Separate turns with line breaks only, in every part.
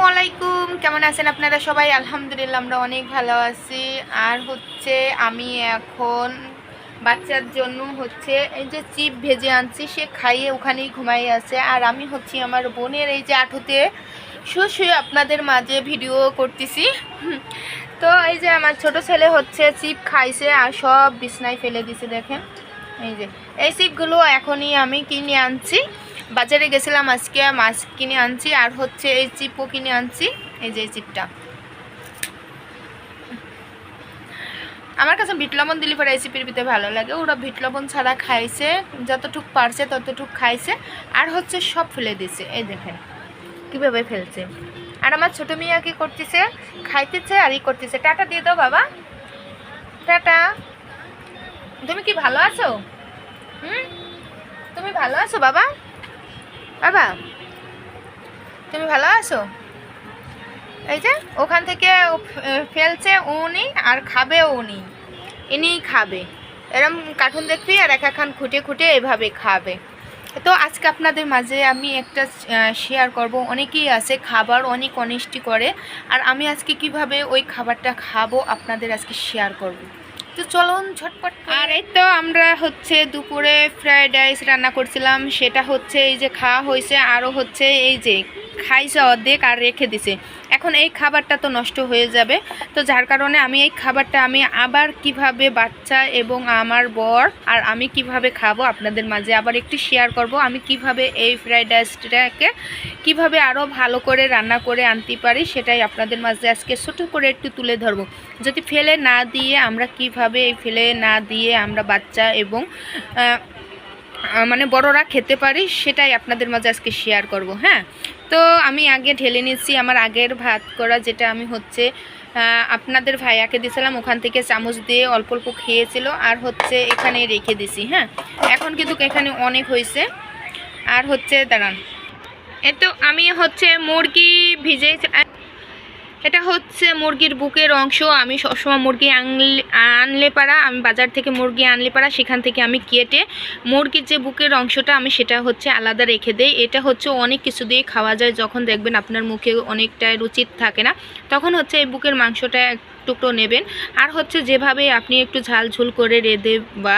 আসসালামু আলাইকুম। কেমন আছেন আপনারা সবাই? আলহামদুলিল্লাহ, আমরা অনেক ভালো আছি। আর হচ্ছে আমি এখন বাচ্চার জন্য হচ্ছে এই যে চিপ ভেজে আনছি, সে খাইয়ে ওখানেই ঘুমাই আছে। আর আমি হচ্ছি আমার বোনের এই যে আঠুতে। শুয়ে শুয়ে আপনাদের মাঝে ভিডিও করতেছি। তো এই যে আমার ছোট ছেলে হচ্ছে চিপ খাইছে আর সব বিছনায় ফেলে দিছে, দেখেন। এই যে, এই চিপগুলো এখনই আমি কিনে আনছি। বাজারে গেছিলাম আজকে মাছ কিনে আনছি, আর হচ্ছে এই চিপও কিনে আনছি, এই যে এই চিপটা। আমার কাছে বিট লবণ দিলে পরে এই চিপের ভিতরে ভালো লাগে, ওরা বিট লবণ ছাড়া খাইছে, যতটুক পারছে ততটুক খাইছে, আর হচ্ছে সব ফেলে দিছে এই দেখেন কীভাবে ফেলছে। আর আমার ছোটো মেয়ে কি করতেছে, খাইতেছে আর ই করতেছে। টাটা দিয়ে দাও বাবা। টাটা। তুমি কি ভালো আছো? হুম? তুমি ভালো আছো বাবা? বাবা, তুমি ভালো আছো? এই যে, ওখান থেকে ফেলছে উনি আর খাবেও উনি। ইনিই খাবে। এরম কার্টুন দেখবি আর এক একখান খুঁটে খুঁটে এভাবে খাবে। তো আজকে আপনাদের মাঝে আমি একটা শেয়ার করব। অনেকেই আছে খাবার অনেক অনিষ্টি করে। আর আমি আজকে কীভাবে ওই খাবারটা খাব আপনাদের আজকে শেয়ার করব। তো চলুন ঝটপট আর এই তো আমরা হচ্ছে দুপুরে ফ্রাইড রাইস রান্না করছিলাম, সেটা হচ্ছে এই যে খাওয়া হয়েছে, আরও হচ্ছে এই যে খাইছে অর্ধেক আর রেখে দিছে। এখন এই খাবারটা তো নষ্ট হয়ে যাবে। তো যার কারণে আমি এই খাবারটা আমি আবার কীভাবে বাচ্চা এবং আমার বর আর আমি কীভাবে খাব আপনাদের মাঝে আবার একটু শেয়ার করব। আমি কীভাবে এই ফ্রাইড রাইসটাকে কীভাবে আরও ভালো করে রান্না করে আনতে পারি সেটাই আপনাদের মাঝে আজকে ছোটো করে একটু তুলে ধরবো। যদি ফেলে না দিয়ে আমরা কীভাবে এই ফেলে না দিয়ে আমরা বাচ্চা এবং মানে বড়রা খেতে পারি, সেটাই আপনাদের মাঝে আজকে শেয়ার করব হ্যাঁ? তো আমি আগে ঢেলে নিচ্ছি আমার আগের ভাত করা, যেটা আমি হচ্ছে আপনাদের ভাইয়াকে দিয়েছিলাম ওখান থেকে চামচ দিয়ে অল্প অল্প খেয়েছিল, আর হচ্ছে এখানে রেখে দিছি হ্যাঁ? এখন কিন্তু এখানে অনেক হয়েছে, আর হচ্ছে, দাঁড়ান। এ তো আমি হচ্ছে মুরগি ভিজে এটা হচ্ছে মুরগির বুকের অংশ। আমি সবসময় মুরগি আনলে আনলে পারা, আমি বাজার থেকে মুরগি আনলে পারা, সেখান থেকে আমি কেটে মুরগির যে বুকের অংশটা, আমি সেটা হচ্ছে আলাদা রেখে দেই। এটা হচ্ছে অনেক কিছু দিয়ে খাওয়া যায়। যখন দেখবেন আপনার মুখে অনেকটা রুচিত থাকে না, তখন হচ্ছে এই বুকের মাংসটা টুকরো নেবেন। আর হচ্ছে যেভাবে আপনি একটু ঝাল ঝুল করে রেঁধে বা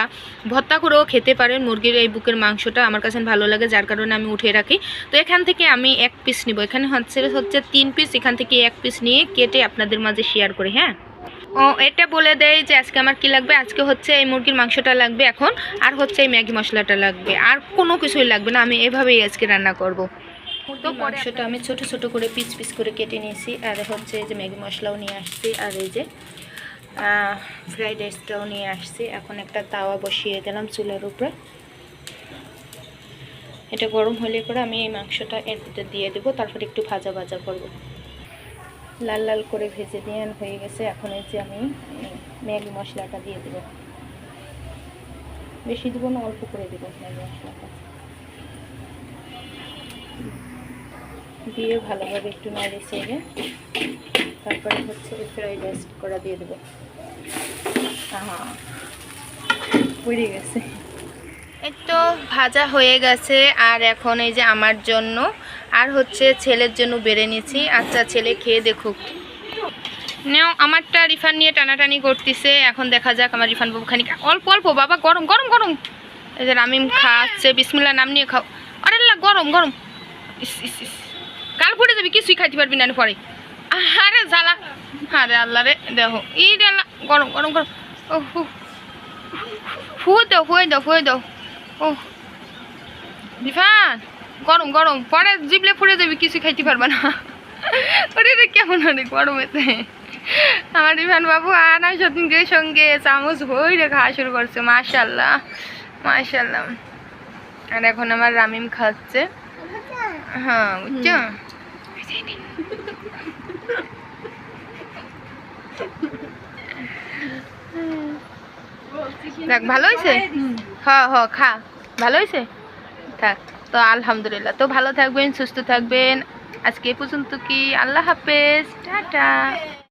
ভর্তা করেও খেতে পারেন মুরগির এই বুকের মাংসটা, আমার কাছে ভালো লাগে, যার কারণে আমি উঠিয়ে রাখি। তো এখান থেকে আমি এক পিস নিব। এখানে হচ্ছে হচ্ছে তিন পিস এখান থেকে এক পিস নিয়ে কেটে আপনাদের মাঝে শেয়ার করি হ্যাঁ? ও, এটা বলে দেয় যে আজকে আমার কি লাগবে? আজকে হচ্ছে এই মুরগির মাংসটা লাগবে এখন, আর হচ্ছে এই ম্যাগি মশলাটা লাগবে। আর কোনো কিছুই লাগবে না, আমি এভাবেই আজকে রান্না করব। তো মাংসটা আমি ছোট ছোট করে পিস পিস করে কেটে নিয়েছি। আর হচ্ছে যে ম্যাগি মশলাও নিয়ে আসছি আর এই যে ফ্রাইড রাইসটাও নিয়ে আসছি। এখন একটা তাওয়া বসিয়ে দিলাম চুলার উপরে। এটা গরম হলে করে আমি এই মাংসটা এর ভিতরে দিয়ে দেবো তারপর একটু ভাজা ভাজা করব। লাল লাল করে ভেজে দিয়ে হয়ে গেছে। এখন এই যে আমি ম্যাগি মশলাটা দিয়ে দেবো। বেশি দেবো না অল্প করে দেবো ম্যাগি মশলাটা। দিয়ে ভালোভাবে একটু নাড়ে চেড়ে তারপরে হচ্ছে ফ্রাইড রাইস করা দিয়ে দেবো। আহা, পড়ে গেছে। এই তো ভাজা হয়ে গেছে, আর এখন এই যে আমার জন্য, আর হচ্ছে ছেলের জন্য বেড়ে নিয়েছি। আচ্ছা ছেলে খেয়ে দেখুক। নেও, আমারটা রিফান নিয়ে টানাটানি করতেছে। এখন দেখা যাক আমার রিফান বাবু খানিক অল্প অল্প, বাবা, গরম গরম গরম। এই যে রামিম খাচ্ছে বিসমিল্লা নাম নিয়ে খাও। আরে গরম গরম। ইস ইস ইস। কাল পড়ে যাবি, কিছুই খাইতে পারবি না পরে। আরে জ্বালা। আরে আল্লাহ রে, দেখো ই আল্লাহ গরম গরম গরম। ও ফুয়ে দাও ফুয়ে দাও ফুয়ে দাও। ও রিফান গরম গরম, পরে জিবলে পড়ে যাবি কিছু খাইতে পারবা না। ওরে রে, কেমন অনেক গরমেতে আমার রিফান বাবু আনা সতীনদের সঙ্গে চামচ হই রে খাওয়া শুরু করছে মাশাল্লাহ মাশাল্লাহ আর এখন আমার রামিম খাচ্ছে। হ্যাঁ বুঝছ দেখ ভালো হয়েছে? হ হ খা। ভালো হয়েছে? থাক তো আলহামদুলিল্লাহ। তো ভালো থাকবেন সুস্থ থাকবেন। আজকে পর্যন্ত কি? আল্লাহ হাফেজ। টাটা।